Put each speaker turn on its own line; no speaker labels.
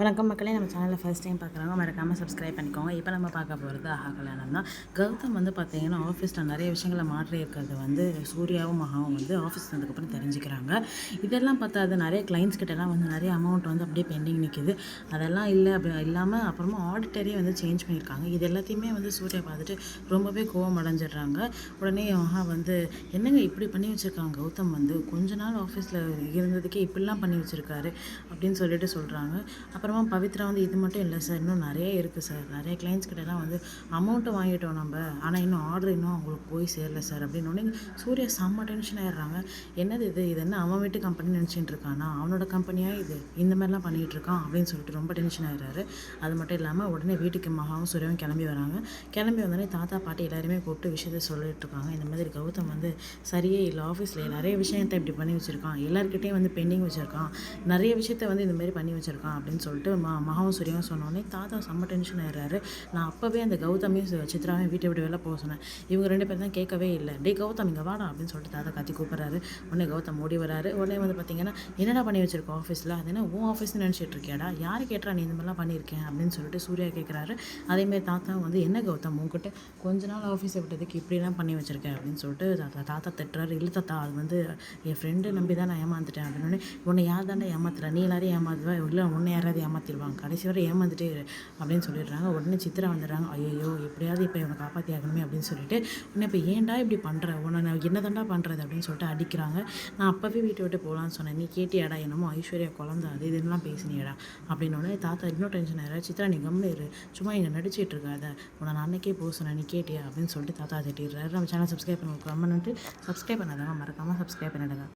வணக்கம் மக்களே நம்ம சேனலில் ஃபஸ்ட் டைம் பார்க்குறவங்க மறக்காமல் சப்ஸ்கிரைப் பண்ணிக்கோங்க. இப்போ நம்ம பார்க்க போகிறது ஆஹா கல்யாணம் தான். கௌதம் வந்து பார்த்தீங்கன்னா ஆஃபீஸில் நிறைய விஷயங்களை மாற்றி இருக்கிறது வந்து சூர்யாவும் மகாவும் வந்து ஆஃபீஸ் வந்ததுக்கப்புறம் தெரிஞ்சுக்கிறாங்க. இதெல்லாம் பார்த்தா அது நிறைய கிளைண்ட்ஸ் கிட்டலாம் வந்து நிறைய அமௌண்ட் வந்து அப்படியே பெண்டிங் நிற்கிது அதெல்லாம் இல்லை அப்படி இல்லாமல் அப்புறமா ஆடிட்டரே வந்து சேஞ்ச் பண்ணியிருக்காங்க. இது எல்லாத்தையுமே வந்து சூர்யா பார்த்துட்டு ரொம்பவே கோவம் அடைஞ்சிடுறாங்க. உடனே மகா வந்து என்னங்க இப்படி பண்ணி வச்சுருக்காங்க? கௌதம் வந்து கொஞ்ச நாள் ஆஃபீஸில் இருந்ததுக்கே இப்படிலாம் பண்ணி வச்சுருக்காரு அப்படின்னு சொல்லிட்டு சொல்கிறாங்க அப்புறம் பவித்ரா வந்து இது மட்டும் இல்லை சார் இன்னும் நிறைய இருக்குது சார். நிறைய கிளைண்ட்ஸ் கிட்டலாம் வந்து அமௌண்ட்டு வாங்கிட்டோம் நம்ம. ஆனால் இன்னும் ஆர்டர் இன்னும் அவங்களுக்கு போய் சேரல சார். அப்படின்னு சூர்யா செம்ம டென்ஷன் ஆயிடுறாங்க. என்னது இது? இது என்ன அவன் வீட்டு கம்பெனி நினச்சிட்டு இருக்கானா? அவனோட கம்பெனியாக இது? இந்த மாதிரிலாம் பண்ணிகிட்டு இருக்கான். அப்படின்னு சொல்லிட்டு ரொம்ப டென்ஷன் ஆயிடுறாரு. அது மட்டும் இல்லாமல் உடனே வீட்டுக்கு மகாவும் சூர்யாவும் கிளம்பி வராங்க. கிளம்பி வந்தோடனே தாத்தா பாட்டி எல்லாருமே கூப்பிட்டு விஷயத்த சொல்லிட்டு இருக்காங்க. இந்த மாதிரி கௌதம் வந்து சரியே இல்லை ஆஃபீஸில் நிறைய விஷயத்தை இப்படி பண்ணி வச்சுருக்கான். எல்லாருக்கிட்டையும் வந்து பெண்டிங் வச்சுருக்கான். நிறைய விஷயத்த வந்து இந்த மாதிரி பண்ணி வச்சுருக்கான் அப்படின்னு சொல்லிட்டு மா மகாவும் சூர்யாவும் சொன்னோடனே தாத்தா செம்ம டென்ஷன் ஆயிடுறாரு. நான் அப்போவே அந்த கௌதமையும் சித்ராவையும் வீட்டை விட்டு வெளில போக சொன்னேன். இவங்க ரெண்டு பேரும் தான் கேட்கவே இல்லை. டே கௌதம் இங்கே வாடா அப்படின்னு சொல்லிட்டு தாத்தா கத்தி கூப்பிட்றாரு. உடனே கௌதம் ஓடி வராரு. உடனே வந்து பார்த்தீங்கன்னா என்னடா பண்ணி வச்சிருக்கோம் ஆஃபீஸில் அது என்ன உன் ஆஃபீஸ்னு நினச்சிட்டு இருக்கியாடா? யார் கேட்டா நீ இந்த மாதிரிலாம் பண்ணியிருக்கேன்? அப்படின்னு சொல்லிட்டு சூர்யா கேட்குறாரு அதேமாதிரி தாத்தா வந்து என்ன கௌதம் உங்ககிட்ட கொஞ்ச நாள் ஆஃபீஸை விட்டதுக்கு இப்படிலாம் பண்ணி வச்சிருக்கேன் அப்படின்னு சொல்லிட்டு தாத்தா தாத்தா திட்டுறாரு. இல்லை தாத்தா அது வந்து என் ஃப்ரெண்டு நம்பி தான் நான் ஏமாந்துட்டேன். அப்படின்னு உன்னை யார் தாண்டா ஏமாத்துறேன் நீ எல்லாரையும் ஏமாத்துவா? இல்லை உன்னை யாராவது ஏமாற்றிடுவாங்க கடைசி வரை ஏமாந்துட்டே அப்படின்னு சொல்லிடுறாங்க. உடனே சித்திரா வந்துடுறாங்க. ஐயோ எப்படியாவது இப்போ இவனை காப்பாற்றி ஆகணுமே அப்படின்னு சொல்லிட்டு உடனே இப்போ ஏன்டா இப்படி பண்ணுற உன்னை நான் என்ன தாண்டா பண்ணுறது அப்படின்னு சொல்லிட்டு அடிக்கிறாங்க. நான் அப்போவே வீட்டை விட்டு போகலான்னு சொன்னேன். நீ கேட்டியாடா என்னமோ ஐஸ்வர்யா குழந்த அது இதெல்லாம் பேசினியடா? அப்படின்னு உடனே தாத்தா இன்னும் டென்ஷன் ஆயிடுறா. சித்ரா நீ கம்முனு இரு. சும்மா இங்கே நடிச்சிட்டு இருக்காத. உன்னை நான் அன்னைக்கே போக சொன்னேன். நீ கேட்டியா? அப்படின்னு சொல்லிட்டு தாத்தா திட்டிடுறாரு. நம்ம சேனல் சப்ஸ்கிரைப் பண்ணி ரொம்ப நன்றி. சப்ஸ்கிரைப் பண்ணாதவங்க மறக்காமல் சப்ஸ்கிரைப் பண்ணிடுங்க.